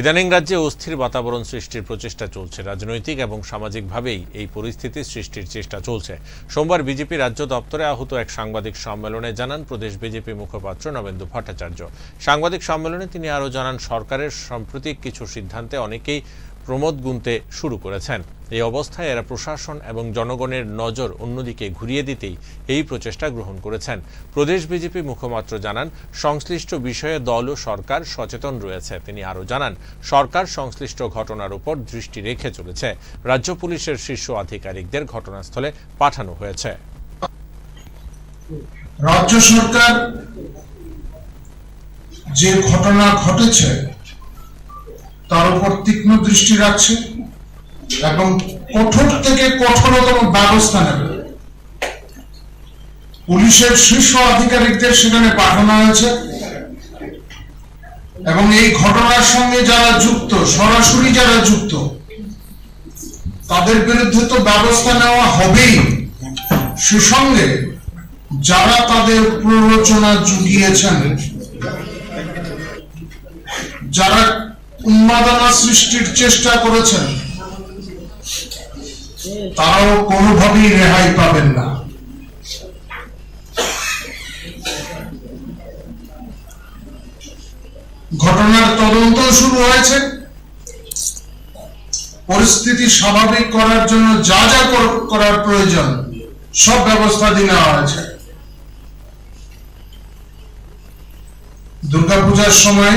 ইদানিং রাজ্যে অস্থির বাতাবরণ সৃষ্টির প্রচেষ্টা চলছে। রাজনৈতিক এবং সামাজিকভাবেই এই পরিস্থিতি সৃষ্টির চেষ্টা চলছে। সোমবার বিজেপি রাজ্য দপ্তরে আহত এক সাংবাদিক সম্মেলনে জানান, প্রদেশ বিজেপি মুখপাত্র নবেন্দু ভট্টাচার্য। সাংবাদিক সম্মেলনে তিনি আরও জানান, সরকারের সাম্প্রতিক কিছু সিদ্ধান্তে অনেকেই প্রমোদ গুনতে শুরু করেছেন। এই অবস্থায় এরা প্রশাসন এবং জনগণের নজর অন্যদিকে ঘুরিয়ে দিতেই এই প্রচেষ্টা গ্রহণ করেছেন। প্রদেশ বিজেপি মুখপাত্র জানান, সংশ্লিষ্ট বিষয়ে দল ও সরকার সচেতন রয়েছে। তিনি আরও জানান, সরকার সংশ্লিষ্ট ঘটনার উপর দৃষ্টি রেখে চলেছে। রাজ্য পুলিশের শীর্ষ আধিকারিকদের ঘটনাস্থলে পাঠানো হয়েছে। রাজ্য সরকার যে ঘটনা ঘটেছে তার উপর তীক্ষ্ণ দৃষ্টি রাখছে এবং কঠোর থেকে কঠোরতম ব্যবস্থা নেবে। পুলিশের শীর্ষ আধিকারিকদের সেখানে পাঠানো হয়েছে এবং এই ঘটনার সঙ্গে যারা যুক্ত, সরাসরি যারা যুক্ত, তাদের বিরুদ্ধে তো ব্যবস্থা নেওয়া হবেই। সে সঙ্গে যারা তাদের প্ররোচনা জুগিয়েছেন, যারা উন্মাদনা সৃষ্টির চেষ্টা করেছেন। তারাও কোনোভাবেই রেহাই পাবেন না। ঘটনার তদন্ত শুরু হয়েছে। পরিস্থিতি স্বাভাবিক করার জন্য যা যা করার প্রয়োজন, সব ব্যবস্থা দিয়ে নেওয়া হয়েছে। দুর্গাপূজার সময়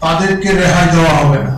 তাদেরকে রেহাই দেওয়া হবে না।